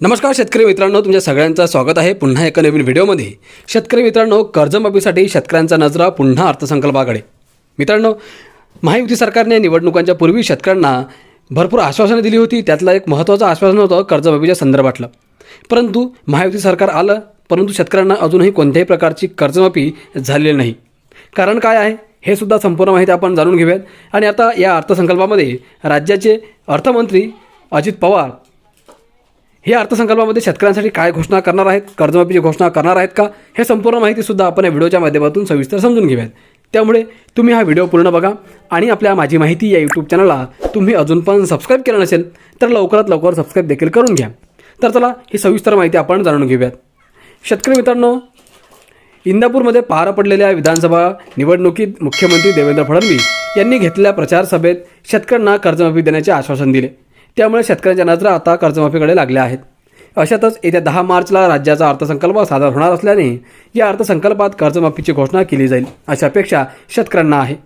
नमस्कार शेतकरी मित्रांनो तुमच्या सगळ्यांचं स्वागत आहे पुन्हा एका नवीन व्हिडिओमध्ये. शेतकरी मित्रांनो कर्जमाफीसाठी शेतकऱ्यांचा नजरा पुन्हा अर्थसंकल्पाकडे. मित्रांनो महायुती सरकारने निवडणुकांच्या पूर्वी शेतकऱ्यांना भरपूर आश्वासनं दिली होती. त्यातलं एक महत्त्वाचं आश्वासन होतं कर्जमाफीच्या संदर्भातलं. परंतु महायुती सरकार आलं परंतु शेतकऱ्यांना अजूनही कोणत्याही प्रकारची कर्जमाफी झालेली नाही. कारण काय आहे हे सुद्धा संपूर्ण माहिती आपण जाणून घेऊयात. आणि आता या अर्थसंकल्पामध्ये राज्याचे अर्थमंत्री अजित पवार हे अर्थसंकल्पामध्ये शेतकऱ्यांसाठी काय घोषणा करणार आहेत? कर्जमाफीची घोषणा करणार आहेत का? हे संपूर्ण माहितीसुद्धा आपण या व्हिडिओच्या माध्यमातून सविस्तर समजून घेऊयात. त्यामुळे तुम्ही हा व्हिडिओ पूर्ण बघा आणि आपल्या माझी माहिती या यूट्यूब चॅनलला तुम्ही अजून पण सबस्क्राईब केलं नसेल तर लवकरात लवकर सबस्क्राईब देखील करून घ्या. तर चला ही सविस्तर माहिती आपण जाणून घेऊयात. शेतकरी मित्रांनो इंदापूरमध्ये पार पडलेल्या विधानसभा निवडणुकीत मुख्यमंत्री देवेंद्र फडणवीस यांनी घेतलेल्या प्रचार सभेत शेतकऱ्यांना कर्जमाफी देण्याचे आश्वासन दिले. त्यामुळे शेतकऱ्यांच्या नजरा आता कर्जमाफीकडे लागल्या आहेत. अशातच येत्या दहा मार्चला राज्याचा अर्थसंकल्प सादर होणार असल्याने या अर्थसंकल्पात कर्जमाफीची घोषणा केली जाईल अशा अपेक्षा शेतकऱ्यांना आहे.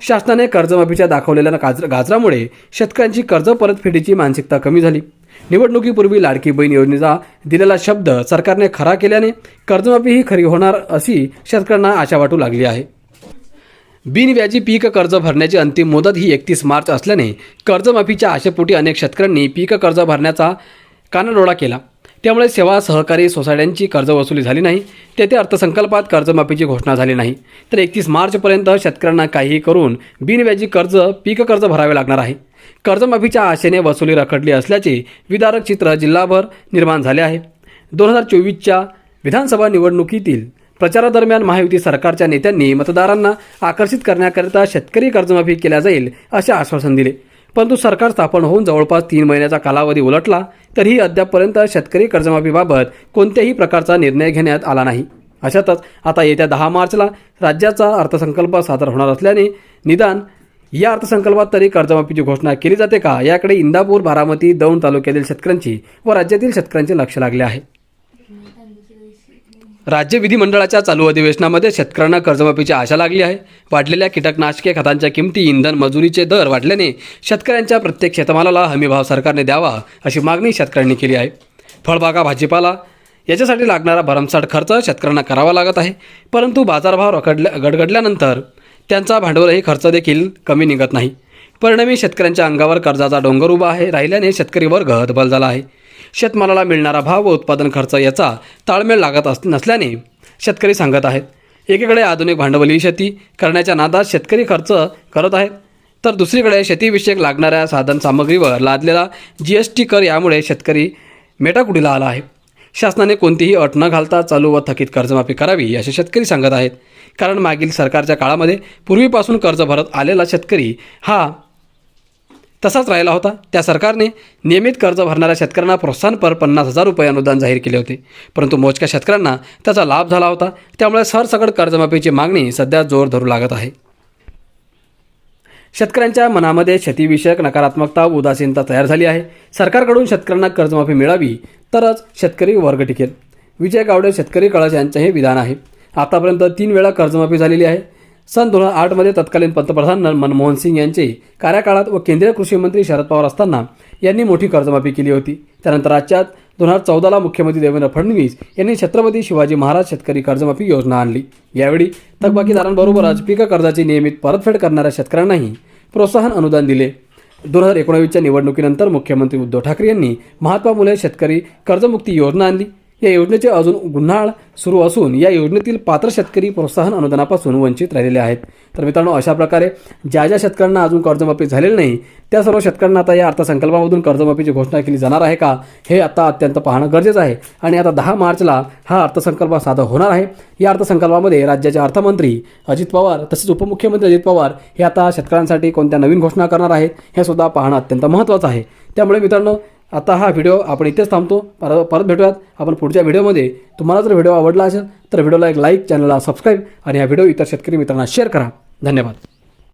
शासनाने कर्जमाफीच्या दाखवलेल्या गाजर गाजरामुळे शेतकऱ्यांची कर्ज परतफेडीची मानसिकता कमी झाली. निवडणुकीपूर्वी लाडकी बहीण योजनेचा दिलेला शब्द सरकारने खरा केल्याने कर्जमाफी ही खरी होणार अशी शेतकऱ्यांना आशा वाटू लागली आहे. बिनव्याजी पीक कर्ज भरण्याची अंतिम मुदत ही एकतीस मार्च असल्याने कर्जमाफीच्या आशेपोटी अनेक शेतकऱ्यांनी पीक कर्ज भरण्याचा कानाडोळा केला. त्यामुळे सेवा सहकारी सोसायट्यांची कर्ज वसुली झाली नाही. तेथे अर्थसंकल्पात कर्जमाफीची घोषणा झाली नाही. तर एकतीस मार्चपर्यंत शेतकऱ्यांना काहीही करून बिनव्याजी कर्ज पीक कर्ज भरावे लागणार आहे. कर्जमाफीच्या आशेने वसुली रखडली असल्याचे विदारक चित्र जिल्हाभर निर्माण झाले आहे. दोन हजार चोवीसच्या विधानसभा निवडणुकीतील प्रचारादरम्यान महायुती सरकारच्या नेत्यांनी मतदारांना आकर्षित करण्याकरिता शेतकरी कर्जमाफी केल्या जाईल असे आश्वासन दिले. परंतु सरकार स्थापन होऊन जवळपास तीन महिन्याचा कालावधी उलटला तरीही अद्यापपर्यंत शेतकरी कर्जमाफीबाबत कोणत्याही प्रकारचा निर्णय घेण्यात आला नाही. अशातच आता येत्या दहा मार्चला राज्याचा अर्थसंकल्प सादर होणार असल्याने निदान या अर्थसंकल्पात तरी कर्जमाफीची घोषणा केली जाते का याकडे इंदापूर बारामती दौंड तालुक्यातील शेतकऱ्यांची व राज्यातील शेतकऱ्यांचे लक्ष लागले आहे. राज्य विधिमंडळाच्या चालू अधिवेशनामध्ये शेतकऱ्यांना कर्जमाफीची आशा लागली आहे. वाढलेल्या कीटकनाशके खतांच्या किमती इंधन मजुरीचे दर वाढल्याने शेतकऱ्यांच्या प्रत्येक शेतमालाला हमीभाव सरकारने द्यावा अशी मागणी शेतकऱ्यांनी केली आहे. फळबागा भाजीपाला याच्यासाठी लागणारा भरमसाठ खर्च शेतकऱ्यांना करावा लागत आहे. परंतु बाजारभाव रखडल्या गडगडल्यानंतर त्यांचा भांडवलही खर्च देखील कमी निघत नाही. परिणामी शेतकऱ्यांच्या अंगावर कर्जाचा डोंगर उभा आहे. राहिल्याने शेतकरी वर्ग हतबल झाला आहे. शेतमालाला मिळणारा भाव व उत्पादन खर्च याचा ताळमेळ लागत अस नसल्याने शेतकरी सांगत आहेत. एकीकडे आधुनिक भांडवली शेती करण्याच्या नादात शेतकरी खर्च करत आहेत. तर दुसरीकडे शेतीविषयक लागणाऱ्या साधन सामग्रीवर लादलेला जी एस टी कर यामुळे शेतकरी मेटाकुटीला आला आहे. शासनाने कोणतीही अट न घालता चालू व थकीत कर्जमाफी करावी असे शेतकरी सांगत आहेत. कारण मागील सरकारच्या काळामध्ये पूर्वीपासून कर्ज भरत आलेला शेतकरी हा तसाच राहिला होता. त्या सरकारने नियमित कर्ज भरणाऱ्या शेतकऱ्यांना प्रोत्साहनपर पन्नास हजार रुपये अनुदान जाहीर केले होते. परंतु मोजक्या शेतकऱ्यांना त्याचा लाभ झाला होता. त्यामुळे सरसकट कर्जमाफीची मागणी सध्या जोर धरू लागत आहे. शेतकऱ्यांच्या मनामध्ये शेतीविषयक नकारात्मकता उदासीनता तयार झाली आहे. सरकारकडून शेतकऱ्यांना कर्जमाफी मिळावी तरच शेतकरी वर्ग टिकेल. विजय गावडे शेतकरी कळस यांचं हे विधान आहे. आतापर्यंत तीन वेळा कर्जमाफी झालेली आहे. सन दोन हजार आठमध्ये तत्कालीन पंतप्रधान मनमोहन सिंग यांचे कार्यकाळात व केंद्रीय कृषी मंत्री शरद पवार असताना यांनी मोठी कर्जमाफी केली होती. त्यानंतर राज्यात दोन हजार चौदाला मुख्यमंत्री देवेंद्र फडणवीस यांनी छत्रपती शिवाजी महाराज शेतकरी कर्जमाफी योजना आणली. यावेळी थकबाकीदारांबरोबरच पीक कर्जाची नियमित परतफेड करणाऱ्या शेतकऱ्यांनाही प्रोत्साहन अनुदान दिले. दोन हजार एकोणावीसच्या निवडणुकीनंतर मुख्यमंत्री उद्धव ठाकरे यांनी महात्मा मुले शेतकरी कर्जमुक्ती योजना आणली. या योजनेचे अजून गुन्हाळ सुरू असून या योजनेतील पात्र शेतकरी प्रोत्साहन अनुदानापासून वंचित राहिलेले आहेत. तर मित्रांनो अशा प्रकारे ज्या ज्या शेतकऱ्यांना अजून कर्जमाफी झालेली नाही त्या सर्व शेतकऱ्यांना आता या अर्थसंकल्पामधून कर्जमाफीची घोषणा केली जाणार आहे का हे आता अत्यंत पाहणं गरजेचं आहे. आणि आता दहा मार्चला हा अर्थसंकल्प सादर होणार आहे. या अर्थसंकल्पामध्ये राज्याचे अर्थमंत्री अजित पवार तसेच उपमुख्यमंत्री अजित पवार हे आता शेतकऱ्यांसाठी कोणत्या नवीन घोषणा करणार आहेत हे सुद्धा पाहणं अत्यंत महत्त्वाचं आहे. त्यामुळे मित्रांनो आता हा व्हिडिओ आपण इथेच थांबतो. परत परत भेटूयात. आपण पुढच्या व्हिडिओमध्ये तुम्हाला जर व्हिडिओ आवडला असेल तर व्हिडिओला एक लाईक चॅनलला सबस्क्राईब आणि हा व्हिडिओ इतर शेतकरी मित्रांना शेअर करा. धन्यवाद.